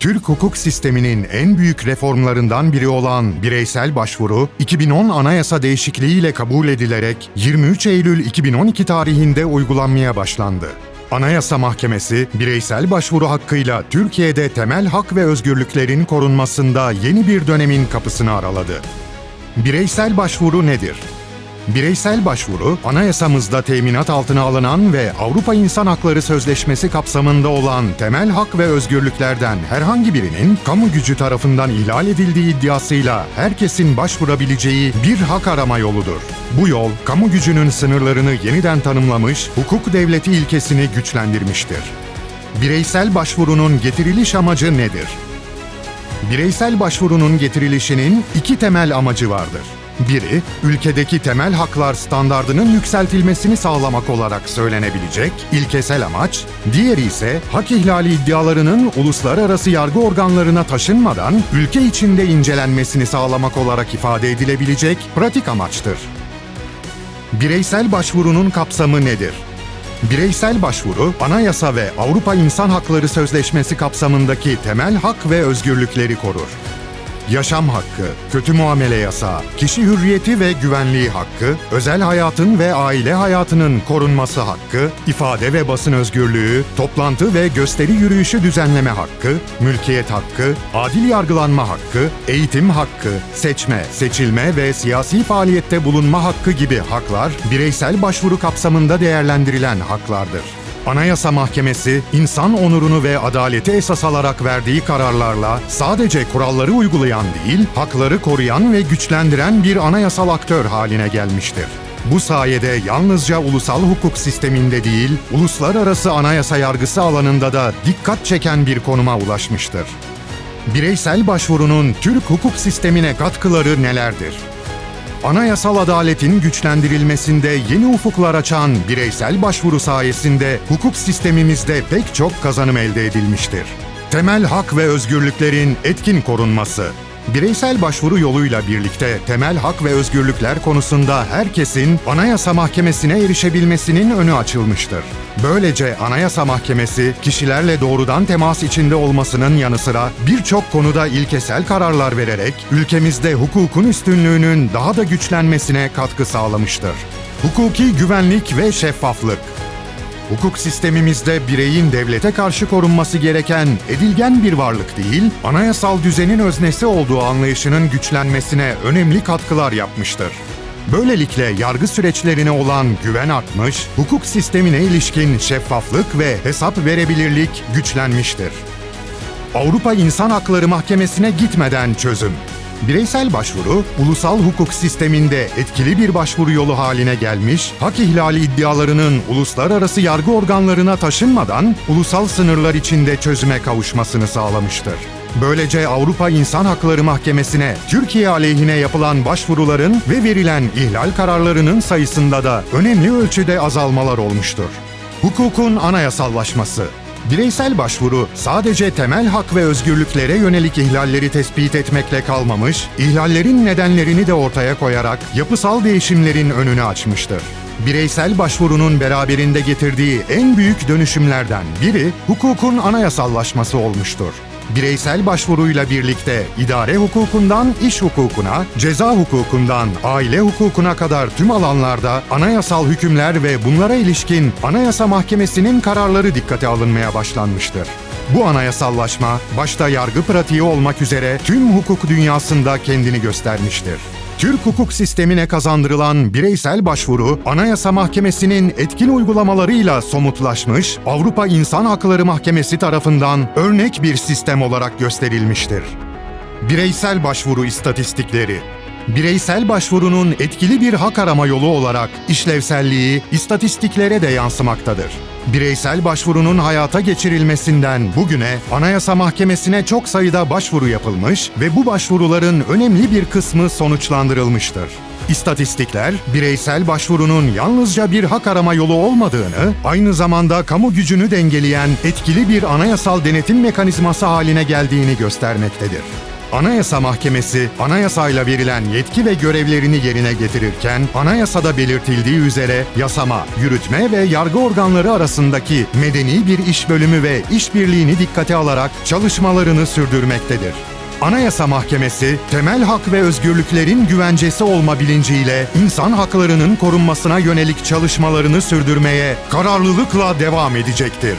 Türk hukuk sisteminin en büyük reformlarından biri olan bireysel başvuru, 2010 anayasa değişikliğiyle kabul edilerek 23 Eylül 2012 tarihinde uygulanmaya başlandı. Anayasa Mahkemesi, bireysel başvuru hakkıyla Türkiye'de temel hak ve özgürlüklerin korunmasında yeni bir dönemin kapısını araladı. Bireysel başvuru nedir? Bireysel başvuru, anayasamızda teminat altına alınan ve Avrupa İnsan Hakları Sözleşmesi kapsamında olan temel hak ve özgürlüklerden herhangi birinin kamu gücü tarafından ihlal edildiği iddiasıyla herkesin başvurabileceği bir hak arama yoludur. Bu yol, kamu gücünün sınırlarını yeniden tanımlamış, hukuk devleti ilkesini güçlendirmiştir. Bireysel başvurunun getiriliş amacı nedir? Bireysel başvurunun getirilişinin iki temel amacı vardır. Biri, ülkedeki temel haklar standardının yükseltilmesini sağlamak olarak söylenebilecek ilkesel amaç, diğeri ise hak ihlali iddialarının uluslararası yargı organlarına taşınmadan ülke içinde incelenmesini sağlamak olarak ifade edilebilecek pratik amaçtır. Bireysel başvurunun kapsamı nedir? Bireysel başvuru, anayasa ve Avrupa İnsan Hakları Sözleşmesi kapsamındaki temel hak ve özgürlükleri korur. Yaşam hakkı, kötü muamele yasağı, kişi hürriyeti ve güvenliği hakkı, özel hayatın ve aile hayatının korunması hakkı, ifade ve basın özgürlüğü, toplantı ve gösteri yürüyüşü düzenleme hakkı, mülkiyet hakkı, adil yargılanma hakkı, eğitim hakkı, seçme, seçilme ve siyasi faaliyette bulunma hakkı gibi haklar bireysel başvuru kapsamında değerlendirilen haklardır. Anayasa Mahkemesi, insan onurunu ve adaleti esas alarak verdiği kararlarla sadece kuralları uygulayan değil, hakları koruyan ve güçlendiren bir anayasal aktör haline gelmiştir. Bu sayede yalnızca ulusal hukuk sisteminde değil, uluslararası anayasa yargısı alanında da dikkat çeken bir konuma ulaşmıştır. Bireysel başvurunun Türk hukuk sistemine katkıları nelerdir? Anayasal adaletin güçlendirilmesinde yeni ufuklar açan bireysel başvuru sayesinde hukuk sistemimizde pek çok kazanım elde edilmiştir. Temel hak ve özgürlüklerin etkin korunması, Bireysel başvuru yoluyla birlikte temel hak ve özgürlükler konusunda herkesin Anayasa Mahkemesi'ne erişebilmesinin önü açılmıştır. Böylece Anayasa Mahkemesi kişilerle doğrudan temas içinde olmasının yanı sıra birçok konuda ilkesel kararlar vererek ülkemizde hukukun üstünlüğünün daha da güçlenmesine katkı sağlamıştır. Hukuki güvenlik ve şeffaflık Hukuk sistemimizde bireyin devlete karşı korunması gereken edilgen bir varlık değil, anayasal düzenin öznesi olduğu anlayışının güçlenmesine önemli katkılar yapmıştır. Böylelikle yargı süreçlerine olan güven artmış, hukuk sistemine ilişkin şeffaflık ve hesap verebilirlik güçlenmiştir. Avrupa İnsan Hakları Mahkemesi'ne gitmeden çözüm. Bireysel başvuru, ulusal hukuk sisteminde etkili bir başvuru yolu haline gelmiş, hak ihlali iddialarının uluslararası yargı organlarına taşınmadan ulusal sınırlar içinde çözüme kavuşmasını sağlamıştır. Böylece Avrupa İnsan Hakları Mahkemesi'ne Türkiye aleyhine yapılan başvuruların ve verilen ihlal kararlarının sayısında da önemli ölçüde azalmalar olmuştur. Hukukun anayasallaşması Bireysel başvuru sadece temel hak ve özgürlüklere yönelik ihlalleri tespit etmekle kalmamış, ihlallerin nedenlerini de ortaya koyarak yapısal değişimlerin önünü açmıştır. Bireysel başvurunun beraberinde getirdiği en büyük dönüşümlerden biri hukukun anayasallaşması olmuştur bireysel başvuruyla birlikte idare hukukundan iş hukukuna, ceza hukukundan aile hukukuna kadar tüm alanlarda anayasal hükümler ve bunlara ilişkin Anayasa Mahkemesi'nin kararları dikkate alınmaya başlanmıştır. Bu anayasallaşma başta yargı pratiği olmak üzere tüm hukuk dünyasında kendini göstermiştir. Türk hukuk sistemine kazandırılan bireysel başvuru, Anayasa Mahkemesi'nin etkin uygulamalarıyla somutlaşmış, Avrupa İnsan Hakları Mahkemesi tarafından örnek bir sistem olarak gösterilmiştir. Bireysel başvuru istatistikleri Bireysel başvurunun etkili bir hak arama yolu olarak işlevselliği istatistiklere de yansımaktadır. Bireysel başvurunun hayata geçirilmesinden bugüne Anayasa Mahkemesi'ne çok sayıda başvuru yapılmış ve bu başvuruların önemli bir kısmı sonuçlandırılmıştır. İstatistikler, bireysel başvurunun yalnızca bir hak arama yolu olmadığını, aynı zamanda kamu gücünü dengeleyen etkili bir anayasal denetim mekanizması haline geldiğini göstermektedir. Anayasa Mahkemesi, anayasayla verilen yetki ve görevlerini yerine getirirken, anayasada belirtildiği üzere yasama, yürütme ve yargı organları arasındaki medeni bir iş bölümü ve işbirliğini dikkate alarak çalışmalarını sürdürmektedir. Anayasa Mahkemesi, temel hak ve özgürlüklerin güvencesi olma bilinciyle insan haklarının korunmasına yönelik çalışmalarını sürdürmeye kararlılıkla devam edecektir.